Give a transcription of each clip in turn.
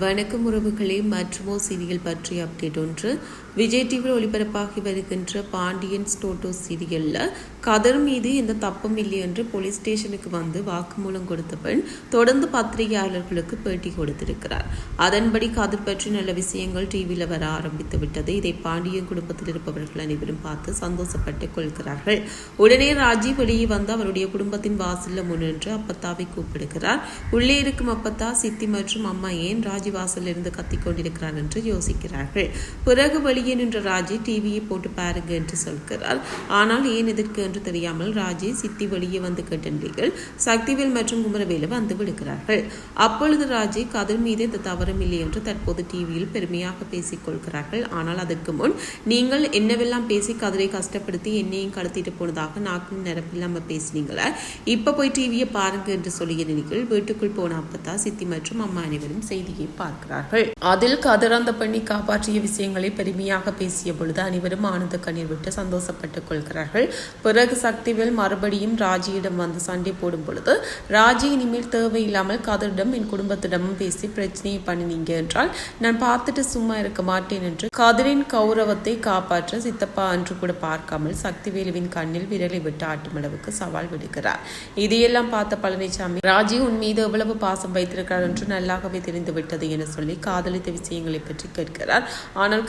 வணக்கம் உறவுகளே மற்றுமோ சீரியல் பற்றிய அப்டேட் ஒன்று. விஜய் டிவியில் ஒளிபரப்பாகி வருகின்ற பாண்டியன் ஸ்டோட்டோ சீரியலில் கதர் மீது எந்த தப்பும் இல்லை என்று போலீஸ் ஸ்டேஷனுக்கு வந்து வாக்குமூலம் கொடுத்த பெண் தொடர்ந்து பத்திரிகையாளர்களுக்கு பேட்டி கொடுத்திருக்கிறார். அதன்படி கதிர் பற்றி நல்ல விஷயங்கள் டிவியில் வர ஆரம்பித்து விட்டது. இதை பாண்டியன் குடும்பத்தில் இருப்பவர்கள் அனைவரும் பார்த்து சந்தோஷப்பட்டுக் கொள்கிறார்கள். உடனே ராஜி வெளியே வந்து அவருடைய குடும்பத்தின் வாசல்ல முன்னின்று அப்பத்தாவை கூப்பிடுகிறார். உள்ளே இருக்கும் அப்பத்தா சித்தி மற்றும் அம்மா ஏன் ராஜி வாசல்லிருந்து கத்திக் கொண்டிருக்கிறார் என்று யோசிக்கிறார்கள். பிறகு அப்படியே நின்ற ராஜி டிவியை போட்டு பாருங்க என்று சொல்கிறார். ஆனால் ஏன் எதற்கு என்று தெரியாமல் ராஜி சித்தி வெளியே வந்து கேட்டீர்கள். சக்திவேல் மற்றும் குமரவேலு வந்து விடுகிறார்கள் அப்பொழுது ராஜி கதிர் மீது இந்த தவறும் இல்லை என்று தற்போது டிவியில் பெருமையாக பேசிக் கொள்கிறார்கள். ஆனால் அதற்கு முன் நீங்கள் என்னவெல்லாம் பேசி கதிரை கஷ்டப்படுத்தி என்னையும் கடத்திட்டு போனதாக நாக்கும் நிரப்பில்லாம பேசினீங்களா? இப்ப போய் டிவியை பாருங்க என்று சொல்லிய நீங்கள் வீட்டுக்குள் போன அப்பத்தா சித்தி மற்றும் அம்மா அனைவரும் செய்தியை பார்க்கிறார்கள். அதில் கதிர் அந்த பெண்ணை காப்பாற்றிய விஷயங்களை பெருமையாக பேசிய பொழுது அனைவரும் ஆனந்த கண்ணீர் விட்டு சந்தோஷப்பட்டுக் கொள்கிறார்கள். பிறகு சக்திவேல் மறுபடியும் ராஜியிடம் வந்து சண்டை போடும் பொழுது ராஜி இனிமேல் தேவையில்லாமல் கதிரிடம் என் குடும்பத்திடமும் பேசி பிரச்சனையை பண்ணினீங்க என்றால் நான் பார்த்துட்டு சும்மா இருக்க மாட்டேன் என்று கதிரின் கௌரவத்தை காப்பாற்ற சித்தப்பா என்று கூட பார்க்காமல் சக்திவேலுவின் கண்ணில் விரலை விட்டு ஆட்டும் அளவுக்கு சவால் விடுகிறார். இதையெல்லாம் பார்த்த பழனிசாமி ராஜி உன் மீது எவ்வளவு பாசம் வைத்திருக்கிறார் என்று நல்லாகவே தெரிந்து விட்டது என சொல்லி காதலித்த விஷயங்களை பற்றி கேட்கிறார். ஆனால்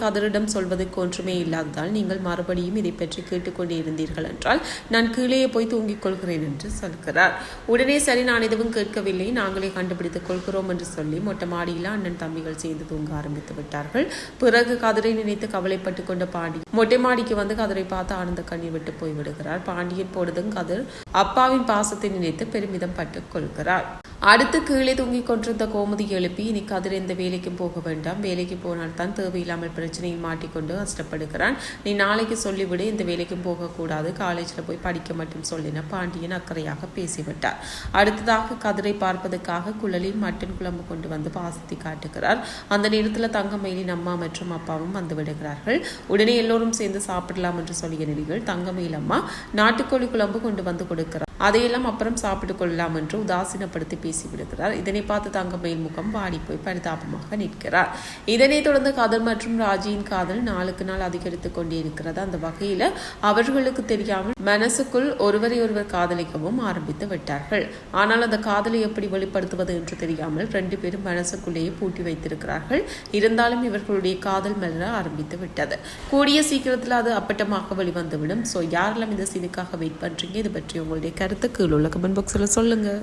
நான் சொல்வதற்கு ஒன்றுமே இல்லாததால் நீங்கள் மறுபடியும் இதை பற்றி கேட்டுக்கொண்டு இருந்தீர்கள் என்றால் நான் கீழே போய் தூங்கிக் கொள்கிறேன் என்று சொல்கிறார். உடனே சரி நான் எதுவும் கேட்கவில்லை. நாங்களே கண்டுபிடித்துக் கொள்கிறோம் என்று சொல்லி மொட்டை மாடியில் அண்ணன் தம்பிகள் சேர்ந்து தூங்க ஆரம்பித்து விட்டார்கள். பிறகு கதிரை நினைத்து கவலைப்பட்டு கொண்ட பாண்டி மொட்டை மாடிக்கு வந்து கதிரை பார்த்து ஆனந்த கண்ணீர் விட்டு போய் விடுகிறார் பாண்டியன் பொழுதும் கதிர் அப்பாவின் பாசத்தை நினைத்து பெருமிதம் பட்டுக் கொள்கிறார். அடுத்து கீழே தூங்கிக் கொண்டிருந்த கோமதி எழுப்பி இனி கதிர் எந்த வேலைக்கும் போக வேண்டாம். வேலைக்கு போனால் தான் தேவையில்லாமல் பிரச்சனையில் மாட்டிக்கொண்டு கஷ்டப்படுகிறான். நீ நாளைக்கு சொல்லிவிடு இந்த வேலைக்கும் போகக்கூடாது. காலேஜில் போய் படிக்க மட்டும் சொல்லின பாண்டியன் அக்கறையாக பேசிவிட்டார். அடுத்ததாக கதிரை பார்ப்பதற்காக குழலில் மட்டன் குழம்பு கொண்டு வந்து பாசத்தை காட்டுகிறார். அந்த நேரத்தில் தங்கமயிலின் அம்மா மற்றும் அப்பாவும் வந்து விடுகிறார்கள். உடனே எல்லோரும் சேர்ந்து சாப்பிடலாம் என்று சொல்லிய நிலைகள் தங்கமயில் அம்மா நாட்டுக்கோழி குழம்பு கொண்டு வந்து கொடுக்கிறார். அதையெல்லாம் அப்புறம் சாப்பிட்டு கொள்ளலாம் என்று உதாசீனப்படுத்தி பேசிவிடுகிறார். இதனை பார்த்து தங்கமயில் முகம் வாடி போய் பரிதாபமாக நிற்கிறார். இதனைத் தொடர்ந்து காதல் மற்றும் ராஜியின் காதல் நாளுக்கு நாள் அதிகரித்துக் கொண்டே இருக்கிறது. அந்த வகையில் அவர்களுக்கு தெரியாமல் மனசுக்குள் ஒருவரை ஒருவர் காதலிக்கவும் ஆரம்பித்து விட்டார்கள். ஆனால் அந்த காதலை எப்படி வெளிப்படுத்துவது என்று தெரியாமல் ரெண்டு பேரும் மனசுக்குள்ளேயே பூட்டி வைத்திருக்கிறார்கள். இருந்தாலும் இவர்களுடைய காதல் மலர ஆரம்பித்து விட்டது. கூடிய சீக்கிரத்தில் அது அப்பட்டமாக வெளிவந்துவிடும். ஸோ யாரெல்லாம் இந்த சீனுக்காக வெயிட் பண்றீங்க? இது பற்றி உங்களுடைய கருத்து. கீழே உள்ள கமெண்ட் பாக்ஸில் சொல்லுங்க.